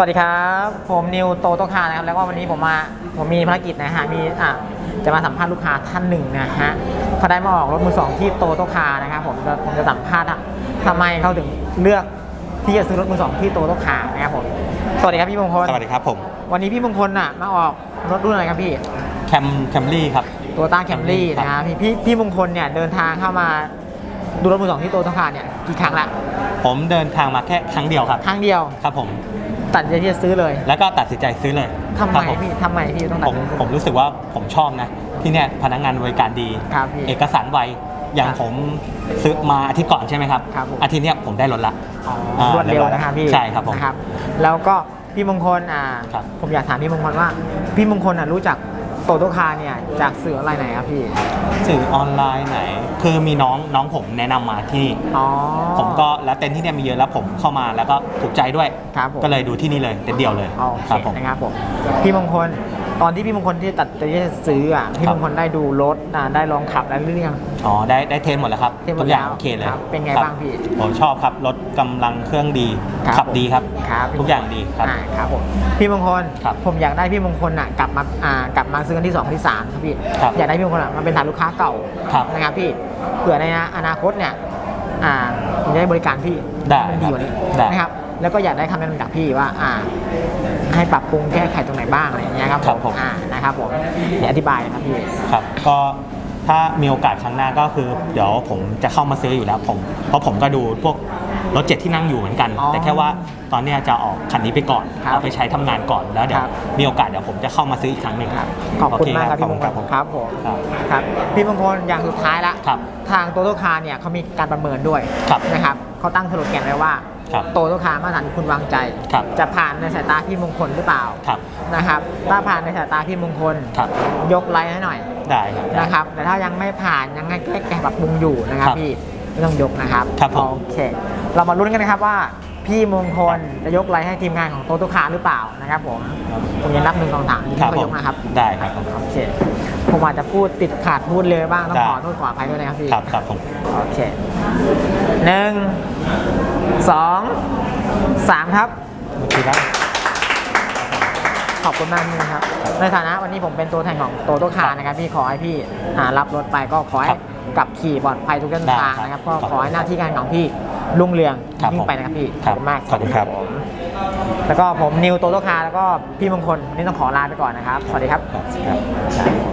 วัสดีครับ ผมนิวโตโตคานะครับ แล้วก็วันนี้ผมมาผมมีภารกิจนะฮะมีอะจะมาสัมภาษณ์ลูกค้าท่านหนึ่งนะฮะเขาได้มาออกรถมือสองที่โตโตคานะครับผมจะผมจะสัมภาษณ์อะทำไมเขาถึงเลือกที่จะซื้อรถมือสองที่โตโตคานะครับผมสวัสดีครับพี่มงคลสวัสดีครับผม วันนี้พี่มงคลอะมาออกรถรุ่นอะไรครับพี่แคมแคมรี่ครับตัวต้าแคมรี่ครับนะฮะพี่พี่พี่มงคลเนี่ยเดินทางเข้ามาดูรถมือสองที่โตโตคาเนี่ยกี่ครั้งละผมเดินทางมาแค่ครั้งเดียวครับครั้งเดียวครับผม ตัดสินใจที่จะซื้อเลย แล้วก็ตัดสินใจซื้อเลยทำไมครับผมพี่ทำไมพี่ต้องตัดผมสินใจผมรู้สึกว่าผมชอบนะ ที่เนี่ยพนักงานบริการดี ครับพี่ เอกสารไวอย่างครับผมซื้อมาอาทิตย์ก่อนใช่ไหมครับครับผม อาทิตย์เนี้ยผมได้รถละอ๋ออ่ารวดเร็วเรียบร้อยนะครับพี่ใช่ครับผม นะครับ แล้วก็พี่มงคลอ่า ครับ ผมอยากถามพี่มงคลว่า พี่มงคลอะรู้จัก โตโตคาเนี่ยจากสื่ออะไรไหนครับพี่ สื่อออนไลน์ไหน คือมีน้องน้องผมแนะนำมาที่นี่อ๋อ ผมก็แล้วเต็นท์ที่เนี่ยมีเยอะแล้วผมเข้ามาแล้วก็ถูกใจด้วย ครับผม ก็เลยดูที่นี่เลยเต็นท์เดียวเลยโอเคครับผม นะครับผม พี่มงคล ตอนที่พี่มงคลที่ตัดใจจะซื้ออะพี่ครัมบงคลได้ดูรถอ่าได้ลองขับแล้วหรือยัง อ๋อได้ได้เทรนหมดแล้วครับเทรนหมดทุกอย่างแล้วโอเคเลยครับเป็นไงคบ้างพี่ผมชอบครับรถกำลังเครื่องดีครับขับดีครับ ครับทุกอย่างดีครับ อ่าครับผมพี่มงคลครับผมอยากได้พี่มงคลอะกลับมาอ่ากลับมาซื้อกันที่สองที่สามครับพี่ครับอยากได้พี่มงคลอะมาเป็นฐานลูกค้าเก่าครับนะครับพี่เผื่อในอนาคตเนี่ยอ่าผมจะได้บริการพี่ได้ให้มันดีกว่านี้ได้นะครับแล้วก็อยากได้คำแนะนำจากพี่ว่าอ่า ให้ปรับปรุงแก้ไขตรงไหนบ้างอะไรอย่างเงี้ยครับครับผม อ่านะครับผมเดี๋ยวอธิบายนะครับพี่ ครับก็ถ้ามีโอกาสครั้งหน้าก็คือ เดี๋ยวผมจะเข้ามาซื้ออยู่แล้วผมเพราะผมก็ดูพวกรถเจ็ดที่นั่งอยู่เหมือนกัน อ๋อแต่แค่ว่าตอนเนี้ยจะออกคันนี้ไปก่อนครับเอาไปใช้ทำงานก่อนแล้วเดี๋ยวครับ มีโอกาสเดี๋ยวผมจะเข้ามาซื้ออีกครั้งหนึ่งครับขอบคุณมากครับโเพี่มงคลขอบณครับผมครับ ครับพี่มงคลอย่างสุดท้ายละครับทางโตโตคาเนี่ยเขามีการประเมินด้วยครับนะครับเขาตั้งสโลแกนไว้ว่า ครับโตโตคามาตรฐานคุณวางใจ ครับจะผ่านในสายตาพี่มงคลหรือเปล่าครับนะครับถ้าผ่านในสายตาพี่มงคลครับ ยกไลค์ให้หน่อยได้ครับได้นะครับ แต่ถ้ายังไม่ผ่านยังไงแก้แก้ปรับปรุงอยู่นะครับครับพี่ไม่ต้องยกนะครับครับผม โอเค เรามาลุ้นกันนะครับว่าพี่มงคลจะยกไลค์ให้ทีมงานของโตโตคาหรือเปล่านะครับผมผมจะนับหนึ่งสองสามครับก็ผยมกนะครับ ได้ครับโอเค ผมอาจจะพูดติดขาดพูดเลยบ้างต้องได้ขอโทษขออภัยด้วยนะครับพี่ ครับครับผม โอเคหนึ่งส องสามครับ โอเคครับ ขอบคุณมากพี่นะครับ ในฐานะวันนี้ผมเป็นตัวแทนของโตโตคาร์นะครับพี่ขอให้พี่หารับรถไปก็ขอให้ครับกลับขี่ปลอดภัยทุกเส้นทางได้ครับนะครับก็ขอบคุณขอให้หน้าที่การของพี่รุ่งเรืองครับยิ่งผมไปนะครับพี่ครับมากขอบคุณครับ ผมแล้วก็ผมนิวโตโตคาร์แล้วก็พี่มงคลวันนี่ต้องขอลาไปก่อนนะครับ สวัสดีครับครับ